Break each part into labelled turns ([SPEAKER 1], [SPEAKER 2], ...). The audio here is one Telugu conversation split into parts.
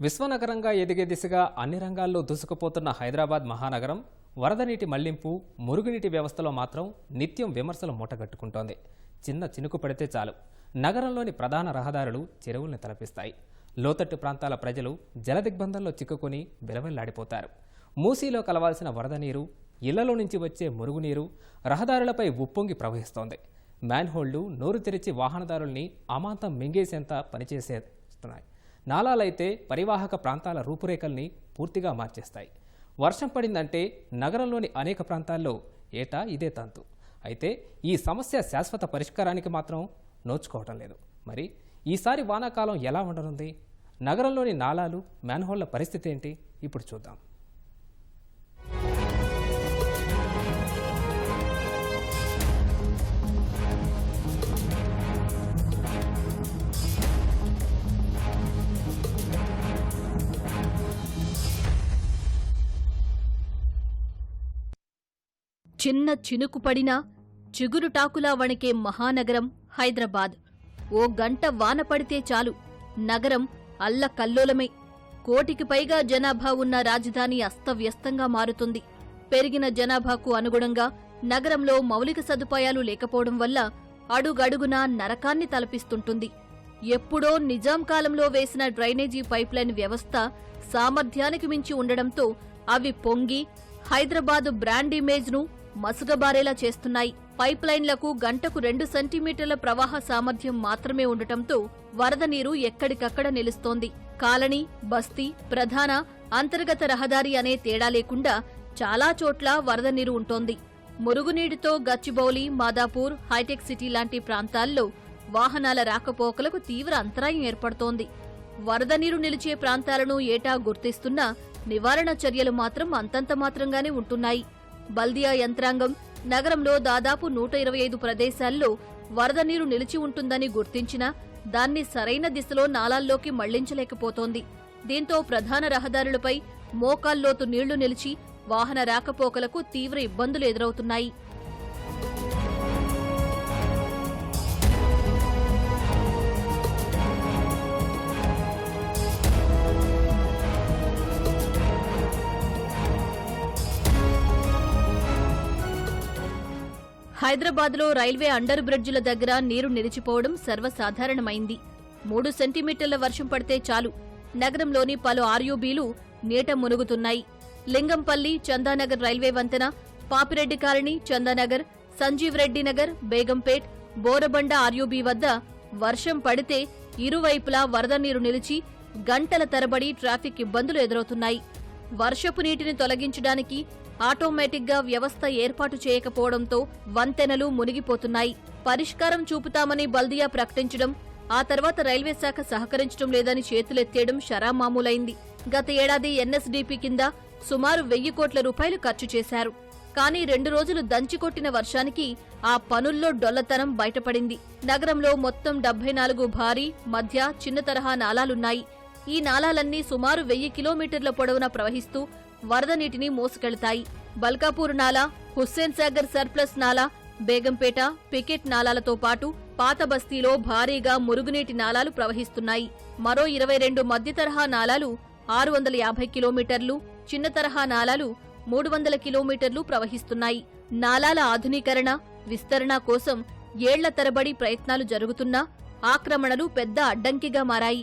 [SPEAKER 1] విశ్వనగరంగా ఎదిగే దిశగా అన్ని రంగాల్లో దూసుకుపోతున్న హైదరాబాద్ మహానగరం వరద నీటి మళ్ళింపు మురుగునీటి వ్యవస్థలో మాత్రం నిత్యం విమర్శలు మూటగట్టుకుంటోంది. చిన్న చినుకు పడితే చాలు. నగరంలోని ప్రధాన రహదారులు చెరువుల్ని తలపిస్తాయి. లోతట్టు ప్రాంతాల ప్రజలు జలదిగ్బంధంలో చిక్కుకొని విలవెల్లాడిపోతారు. మూసీలో కలవాల్సిన వరద నీరు ఇళ్ళలో నుంచి వచ్చే మురుగునీరు రహదారులపై ఉప్పొంగి ప్రవహిస్తోంది. మ్యాన్హోళ్ళు నోరు తెరిచి వాహనదారుల్ని అమాంతం మింగేసేంత పనిచేసేస్తున్నాయి. నాలాలైతే పరివాహక ప్రాంతాల రూపురేఖల్ని పూర్తిగా మార్చేస్తాయి. వర్షం పడిందంటే నగరంలోని అనేక ప్రాంతాల్లో ఏటా ఇదే తంతు. అయితే ఈ సమస్య శాశ్వత పరిష్కారానికి మాత్రం నోచుకోవటం లేదు. మరి ఈసారి వానాకాలం ఎలా ఉండనుంది? నగరంలోని నాలాలు మ్యాన్హోళ్ళ పరిస్థితి ఏంటి? ఇప్పుడు చూద్దాం.
[SPEAKER 2] చిన్న చినుకు పడినా చిగురుటాకులా వణికే మహానగరం హైదరాబాద్. ఓ గంట వాన పడితే చాలు. నగరం అల్లకల్లోలమే. కోటికి పైగా జనాభా ఉన్న రాజధాని అస్తవ్యస్తంగా మారుతుంది. పెరిగిన జనాభాకు అనుగుణంగా నగరంలో మౌలిక సదుపాయాలు లేకపోవడం వల్ల అడుగడుగునా నరకాన్ని తలపిస్తుంటుంది. ఎప్పుడో నిజాం కాలంలో వేసిన డ్రైనేజీ పైప్లైన్ వ్యవస్థ సామర్థ్యానికి మించి ఉండడంతో అవి పొంగి హైదరాబాదు బ్రాండ్ ఇమేజ్ను మసుగబారేలా చేస్తున్నాయి. పైప్లైన్లకు గంటకు రెండు సెంటీమీటర్ల ప్రవాహ సామర్థ్యం మాత్రమే ఉండటంతో వరద నీరు ఎక్కడికక్కడ నిలుస్తోంది. కాలనీ బస్తీ ప్రధాన అంతర్గత రహదారి అనే తేడా లేకుండా చాలా చోట్ల వరద నీరు ఉంటోంది. మురుగునీటితో గచ్చిబౌలి మాదాపూర్ హైటెక్ సిటీ లాంటి ప్రాంతాల్లో వాహనాల రాకపోకలకు తీవ్ర అంతరాయం ఏర్పడుతోంది. వరద నీరు నిలిచే ప్రాంతాలను ఏటా గుర్తిస్తున్నా నివారణ చర్యలు మాత్రం అంతంత మాత్రంగానే ఉంటున్నాయి. బల్దియా యంత్రాంగం నగరంలో దాదాపు నూట ఇరవై ఐదు ప్రదేశాల్లో వరద నీరు నిలిచి ఉంటుందని గుర్తించినా దాన్ని సరైన దిశలో నాలాల్లోకి మళ్ళించలేకపోతోంది. దీంతో ప్రధాన రహదారులపై మోకాల్లోతు నీళ్ళు నిలిచి వాహన రాకపోకలకు తీవ్ర ఇబ్బందులు ఎదురవుతున్నాయి. హైదరాబాద్లో రైల్వే అండర్ బ్రిడ్జిల దగ్గర నీరు నిలిచిపోవడం సర్వసాధారణమైంది. మూడు సెంటీమీటర్ల వర్షం పడితే చాలు. నగరంలోని పలు ఆర్యూబీలు నీట మునుగుతున్నాయి. లింగంపల్లి చందానగర్ రైల్వే వంతెన పాపిరెడ్డి కాలనీ చందానగర్ సంజీవ్ రెడ్డి నగర్ బేగంపేట్ బోరబండ ఆర్యూబీ వద్ద వర్షం పడితే ఇరువైపులా వరద నీరు నిలిచి గంటల తరబడి ట్రాఫిక్ ఇబ్బందులు ఎదురవుతున్నాయి. వర్షపు నీటిని తొలగించడానికి ఆటోమేటిక్గా వ్యవస్థ ఏర్పాటు చేయకపోవడంతో వంతెనలు మునిగిపోతున్నాయి. పరిష్కారం చూపుతామని బల్దియా ప్రకటించడం ఆ తర్వాత రైల్వే శాఖ సహకరించడం లేదని చేతులెత్తేయడం షరామామూలైంది. గత ఏడాది ఎన్ఎస్డీపీ కింద సుమారు వెయ్యి కోట్ల రూపాయలు ఖర్చు చేశారు. కానీ రెండు రోజులు దంచికొట్టిన వర్షానికి ఆ పనుల్లో డొల్లతనం బయటపడింది. నగరంలో మొత్తం డెబ్బై నాలుగు భారీ మధ్య చిన్న తరహా నాలాలున్నాయి ఈ నాలాలన్నీ సుమారు వెయ్యి కిలోమీటర్ల పొడవున ప్రవహిస్తూ వరద నీటిని మోసుకెళ్తాయి. బల్కాపూర్ నాలా హుస్సేన్ సాగర్ సర్ప్లస్ నాలా బేగంపేట పికెట్ నాలాలతో పాటు పాత బస్తీలో భారీగా మురుగునీటి నాలాలు ప్రవహిస్తున్నాయి. మరో ఇరవై రెండు మధ్య తరహా నాలాలు ఆరు వందల యాభై కిలోమీటర్లు చిన్న తరహా నాలాలు మూడు వందల కిలోమీటర్లు ప్రవహిస్తున్నాయి. నాలాల ఆధునీకరణ విస్తరణ కోసం ఏళ్ళ తరబడి ప్రయత్నాలు జరుగుతున్నా ఆక్రమణలు పెద్ద అడ్డంకిగా మారాయి.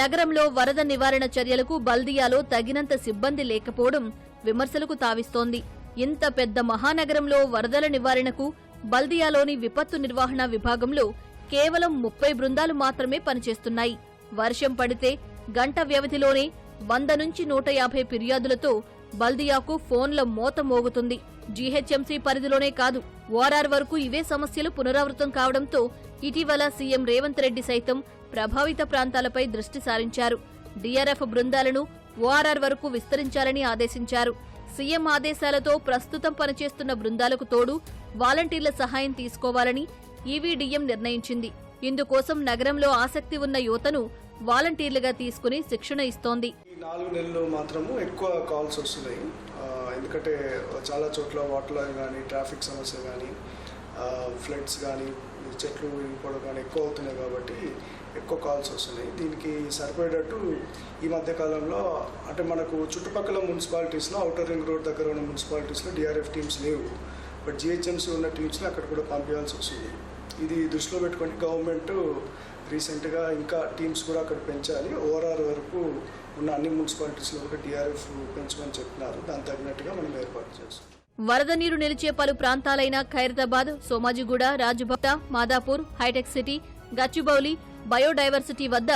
[SPEAKER 2] నగరంలో వరద నివారణ చర్యలకు బల్దియాలో తగినంత సిబ్బంది లేకపోవడం విమర్శలకు తావిస్తోంది. ఇంత పెద్ద మహానగరంలో వరదల నివారణకు బల్దియాలోని విపత్తు నిర్వహణ విభాగంలో కేవలం ముప్పై బృందాలు మాత్రమే పనిచేస్తున్నాయి. వర్షం పడితే గంట వ్యవధిలోనే వంద నుంచి నూట యాభై ఫిర్యాదులతో బల్దియాకు ఫోన్ల మోత మోగుతుంది. జీహెచ్ఎంసీ పరిధిలోనే కాదు ఓఆర్ఆర్ వరకు ఇవే సమస్యలు పునరావృతం కావడంతో ఇటీవల సీఎం రేవంత్ రెడ్డి సైతం ప్రభావిత ప్రాంతాలపై దృష్టి సారించారు. డీఆర్ఎఫ్ బృందాలను ఓఆర్ఆర్ వరకు విస్తరించాలని ఆదేశించారు. సీఎం ఆదేశాలతో ప్రస్తుతం పనిచేస్తున్న బృందాలకు తోడు వాలంటీర్ల సహాయం తీసుకోవాలని ఈవీడీఎం నిర్ణయించింది. ఇందుకోసం నగరంలో ఆసక్తి ఉన్న యువతను వాలంటీర్లుగా తీసుకుని శిక్షణ ఇస్తోంది.
[SPEAKER 3] నాలుగు నెలలు మాత్రము ఎక్కువ కాల్స్ వస్తున్నాయి. ఎందుకంటే చాలా చోట్ల వాటర్ కానీ ట్రాఫిక్ సమస్య కానీ ఫ్లడ్స్ కానీ చెట్లు విరిగిపోవడం కానీ ఎక్కువ అవుతున్నాయి కాబట్టి ఎక్కువ కాల్స్ వస్తున్నాయి. దీనికి సరిపోయేటట్టు ఈ మధ్య కాలంలో అంటే మనకు చుట్టుపక్కల మున్సిపాలిటీస్లో అవుటర్ రింగ్ రోడ్ దగ్గర ఉన్న మున్సిపాలిటీస్లో డిఆర్ఎఫ్ టీమ్స్ లేవు. బట్ జిహెచ్ఎంసీ ఉన్న టీమ్స్ని అక్కడ కూడా పంపించాల్సి వస్తుంది. ఇది దృష్టిలో పెట్టుకొని గవర్నమెంట్ రీసెంట్గా ఇంకా టీమ్స్ కూడా అక్కడ పెంచాలి. ఓవరాల్ వరకు ఉన్న అన్ని మున్సిపాలిటీస్లో కూడా డిఆర్ఎఫ్ పెంచమని చెప్తున్నారు దానికి తగినట్టుగా మనం ఏర్పాటు చేస్తాం.
[SPEAKER 2] వరద నీరు నిలిచే పలు ప్రాంతాలైన Khairatabad Somajiguda రాజభక్త Madhapur hitech city Gachibowli biodiversity వద్ద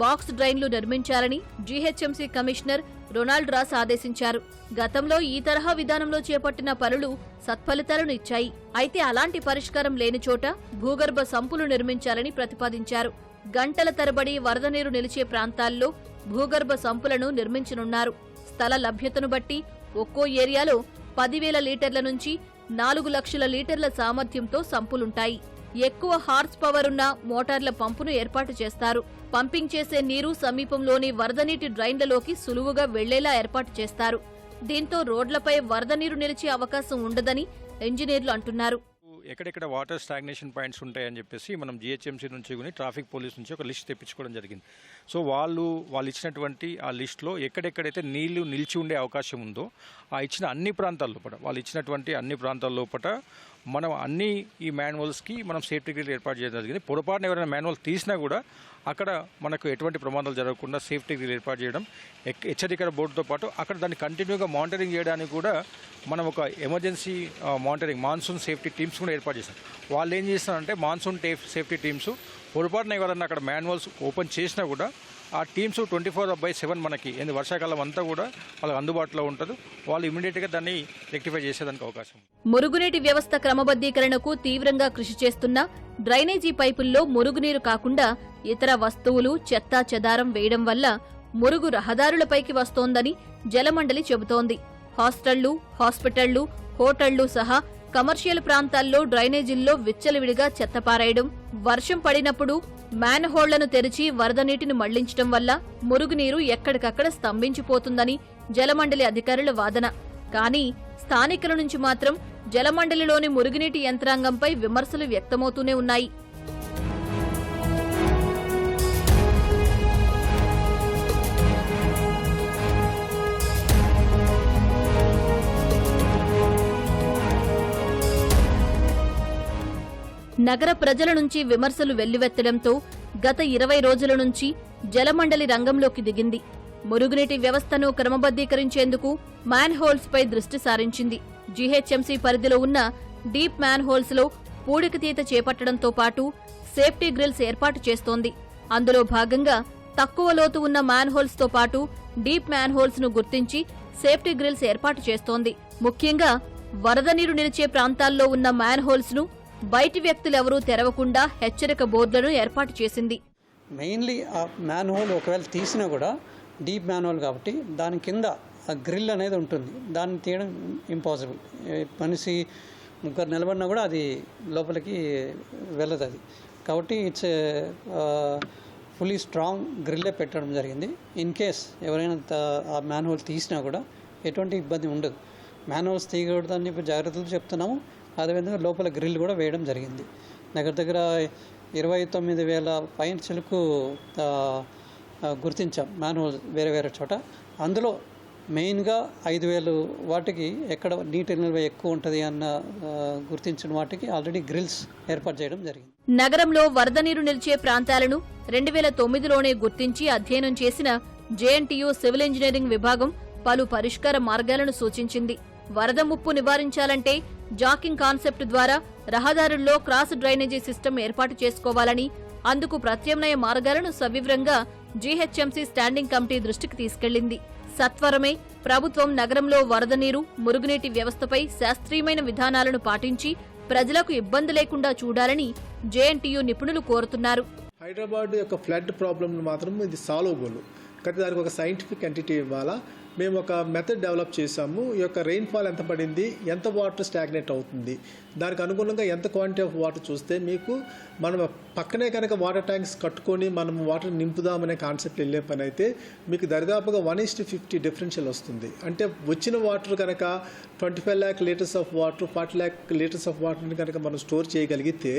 [SPEAKER 2] బాక్స్ డ్రైన్లు నిర్మించాలని జీహెచ్ఎంసీ కమిషనర్ రొనాల్డ్ రాస్ ఆదేశించారు. గతంలో ఈ తరహా విధానంలో చేపట్టిన పనులు సత్ఫలితాలను ఇచ్చాయి. అయితే అలాంటి పరిష్కారం లేని చోట భూగర్భ సంపులు నిర్మించాలని ప్రతిపాదించారు. గంటల తరబడి వరద నీరు నిలిచే ప్రాంతాల్లో భూగర్భ సంపులను నిర్మించనున్నారు. స్థల లభ్యతను బట్టి ఒక్కో ఏరియాలో పదివేల లీటర్ల నుంచి నాలుగు లక్షల లీటర్ల సామర్థ్యంతో సంపులుంటాయి. ఎక్కువ హార్స్ పవర్ ఉన్న మోటార్ల పంపును ఏర్పాటు చేస్తారు. పంపింగ్ చేసే నీరు సమీపంలోని వరద నీటి డ్రైన్లలోకి సులువుగా వెళ్ళేలా ఏర్పాటు చేస్తారు. దీంతో రోడ్లపై వరద నీరు నిలిచే అవకాశం ఉండదని ఇంజనీర్లు అంటున్నారు.
[SPEAKER 4] ఎక్కడెక్కడ వాటర్ స్టాగ్నేషన్ పాయింట్స్ ఉంటాయని చెప్పేసి మనం జిహెచ్ఎంసీ నుంచి కూడా ట్రాఫిక్ పోలీస్ నుంచి ఒక లిస్ట్ తెప్పించుకోవడం జరిగింది. సో వాళ్ళు వాళ్ళు ఇచ్చినటువంటి ఆ లిస్ట్లో ఎక్కడెక్కడైతే నీళ్ళు నిలిచి ఉండే అవకాశం ఉందో ఆ ఇచ్చిన అన్ని ప్రాంతాల లోపల వాళ్ళు ఇచ్చినటువంటి అన్ని ప్రాంతాల లోపల మనం అన్ని ఈ మాన్యువల్స్కి మనం సేఫ్టీ గ్రిల్ ఏర్పాటు చేయడం జరిగింది. పొరపాటున ఎవరైనా మాన్యువల్ తీసినా కూడా అక్కడ మనకు ఎటువంటి ప్రమాదాలు జరగకుండా సేఫ్టీ ఏర్పాటు చేయడం ఎక్- హెచ్చరికల బోర్డుతో పాటు అక్కడ దాన్ని కంటిన్యూగా మానిటరింగ్ చేయడానికి కూడా మనం ఒక emergency monitoring monsoon safety teams కూడా ఏర్పాటు చేశాం వాళ్ళు ఏం చేస్తారంటే మాన్సూన్ సేఫ్టీ టీమ్స్ పొరపాటున ఎవరన్నా అక్కడ మాన్యువల్స్ ఓపెన్ చేసినా కూడా ఆ teams twenty four by seven మనకి ఏంది వర్షాకాలం అంతా కూడా వాళ్ళకి అందుబాటులో ఉంటుంది. వాళ్ళు ఇమీడియట్గా దాన్ని రెక్టిఫై చేసేదానికి అవకాశం
[SPEAKER 2] మురుగునీటి వ్యవస్థ క్రమబద్ధీకరణకు తీవ్రంగా కృషి చేస్తున్న డ్రైనేజీ పైపుల్లో మురుగునీరు కాకుండా ఇతర వస్తువులు చెత్తా చెదారం వేయడం వల్ల మురుగు రహదారులపైకి వస్తోందని జలమండలి చెబుతోంది. హాస్టళ్ళు హాస్పిటళ్ళు హోటళ్ళు సహా కమర్షియల్ ప్రాంతాల్లో డ్రైనేజీల్లో విచ్చలవిడిగా చెత్త పారేయడం వర్షం పడినప్పుడు మ్యాన్ హోళ్ళను తెరిచి వరద నీటిని మళ్ళించడం వల్ల మురుగునీరు ఎక్కడికక్కడ స్తంభించిపోతుందని జలమండలి అధికారుల వాదన. కానీ స్థానికుల నుంచి మాత్రం జలమండలిలోని మురుగునీటి యంత్రాంగంపై విమర్శలు వ్యక్తమవుతూనే ఉన్నాయి. నగర ప్రజల నుంచి విమర్శలు వెల్లువెత్తడంతో గత ఇరవై రోజుల నుంచి జలమండలి రంగంలోకి దిగింది. మురుగునీటి వ్యవస్థను క్రమబద్ధీకరించేందుకు మ్యాన్ హోల్స్పై దృష్టి సారించింది. జీహెచ్ఎంసీ పరిధిలో ఉన్న డీప్ మ్యాన్ హోల్స్లో పూడికతీత చేపట్టడంతో పాటు సేఫ్టీ గ్రిల్స్ ఏర్పాటు చేస్తోంది. అందులో భాగంగా తక్కువ లోతు ఉన్న మ్యాన్ హోల్స్తో పాటు డీప్ మ్యాన్ హోల్స్ను గుర్తించి సేఫ్టీ గ్రిల్స్ ఏర్పాటు చేస్తోంది. ముఖ్యంగా వరద నీరు నిలిచే ప్రాంతాల్లో ఉన్న మ్యాన్ హోల్స్ను బయటి వ్యక్తులెవరూ తెరవకుండా హెచ్చరిక బోర్డులను ఏర్పాటు చేసింది.
[SPEAKER 5] మెయిన్లీ ఆ మ్యాన్ హోల్ ఒకవేళ తీసినా కూడా డీప్ మ్యాన్ హోల్ కాబట్టి దాని కింద ఆ గ్రిల్ అనేది ఉంటుంది. దాన్ని తీయడం ఇంపాసిబుల్. మనిషి ముగ్గురు నిలబడినా కూడా అది లోపలికి వెళ్ళదు అది. కాబట్టి ఇట్స్ ఫుల్లీ స్ట్రాంగ్ గ్రిల్లే పెట్టడం జరిగింది. ఇన్ కేస్ ఎవరైనా ఆ మ్యాన్హోల్ తీసినా కూడా ఎటువంటి ఇబ్బంది ఉండదు. మ్యాన్హోల్స్ తీయకూడదని చెప్పి జాగ్రత్తలు చెప్తున్నాము. అదేవిధంగా లోపల గ్రిల్ కూడా వేయడం జరిగింది. దగ్గర దగ్గర ఇరవై తొమ్మిది వేల పైన గుర్తించాం మ్యాన్హోల్ వేరే వేరే చోట. అందులో మెయిన్గా ఐదు వేలు వాటికి ఎక్కడ నీటి నిల్వ ఎక్కువ ఉంటుంది అన్న గుర్తించిన వాటికి ఆల్రెడీ గ్రిల్స్ ఏర్పాటు చేయడం జరిగింది.
[SPEAKER 2] నగరంలో వరద నీరు నిలిచే ప్రాంతాలను రెండు వేల తొమ్మిదిలోనే గుర్తించి అధ్యయనం చేసిన జేఎన్టీయూ సివిల్ ఇంజనీరింగ్ విభాగం పలు పరిష్కార మార్గాలను సూచించింది. వరద ముప్పు నివారించాలంటే జాకింగ్ కాన్సెప్ట్ ద్వారా రహదారుల్లో క్రాస్ డ్రైనేజీ సిస్టమ్ ఏర్పాటు చేసుకోవాలని అందుకు ప్రత్యామ్నాయ మార్గాలను సవివరంగా జీహెచ్ఎంసీ స్టాండింగ్ కమిటీ దృష్టికి తీసుకెళ్ళింది సత్వరమే ప్రభుత్వం నగరంలో వరద నీరు మురుగునీటి వ్యవస్థపై శాస్త్రీయమైన విధానాలను పాటించి ప్రజలకు ఇబ్బంది లేకుండా చూడాలని జేఎన్టీయూ నిపుణులు కోరుతున్నారు.
[SPEAKER 6] హైదరాబాద్ యొక్క ఫ్లడ్ ప్రాబ్లం మాత్రం ఇది సాల్వబుల్ కానీ దానికి ఒక సైంటిఫిక్ ఎంటిటీ ఇవ్వాలా? మేము ఒక మెథడ్ డెవలప్ చేసాము ఈ యొక్క రెయిన్ఫాల్ ఎంత పడింది? ఎంత వాటర్ స్టాగ్నేట్ అవుతుంది? దానికి అనుగుణంగా ఎంత క్వాంటిటీ ఆఫ్ వాటర్ చూస్తే మీకు మనం పక్కనే కనుక వాటర్ ట్యాంక్స్ కట్టుకొని మనం వాటర్ నింపుదామనే కాన్సెప్ట్ వెళ్ళే పని అయితే మీకు దరిదాపుగా వన్ ఈస్ట్ ఫిఫ్టీ డిఫరెన్షియల్ వస్తుంది. అంటే వచ్చిన వాటర్ కనుక twenty five lakh litres of water forty lakh litres of వాటర్ని కనుక మనం స్టోర్ చేయగలిగితే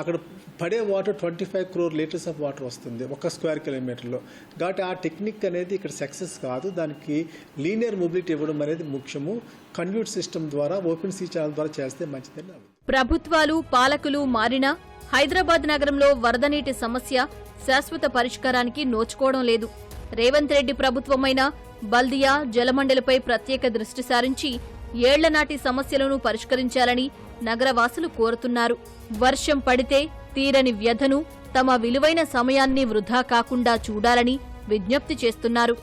[SPEAKER 6] అక్కడ పడే water twenty five crore litres of water వస్తుంది. ఒక స్క్వేర్ కిలోమీటర్లో కాబట్టి ఆ టెక్నిక్ అనేది ఇక్కడ సక్సెస్ కాదు. దానికి లీనియర్ మొబిలిటీ ఇవ్వడం అనేది ముఖ్యము. కన్వ్యూట్ సిస్టమ్ ద్వారా ఓపెన్ సీ ఛానల్ ద్వారా చేస్తే మంచిదని
[SPEAKER 2] ప్రభుత్వాలు పాలకులు మారినా హైదరాబాద్ నగరంలో వరద నీటి సమస్య శాశ్వత పరిష్కారానికి నోచుకోవడం లేదు. రేవంత్ రెడ్డి ప్రభుత్వమైన బల్దియా జలమండలిపై ప్రత్యేక దృష్టి సారించి ఏళ్ళనాటి సమస్యలను పరిష్కరించాలని నగరవాసులు కోరుతున్నారు. వర్షం పడితే తీరని వ్యధను తమ విలువైన సమయాన్ని వృధా కాకుండా చూడాలని విజ్ఞప్తి చేస్తున్నారు.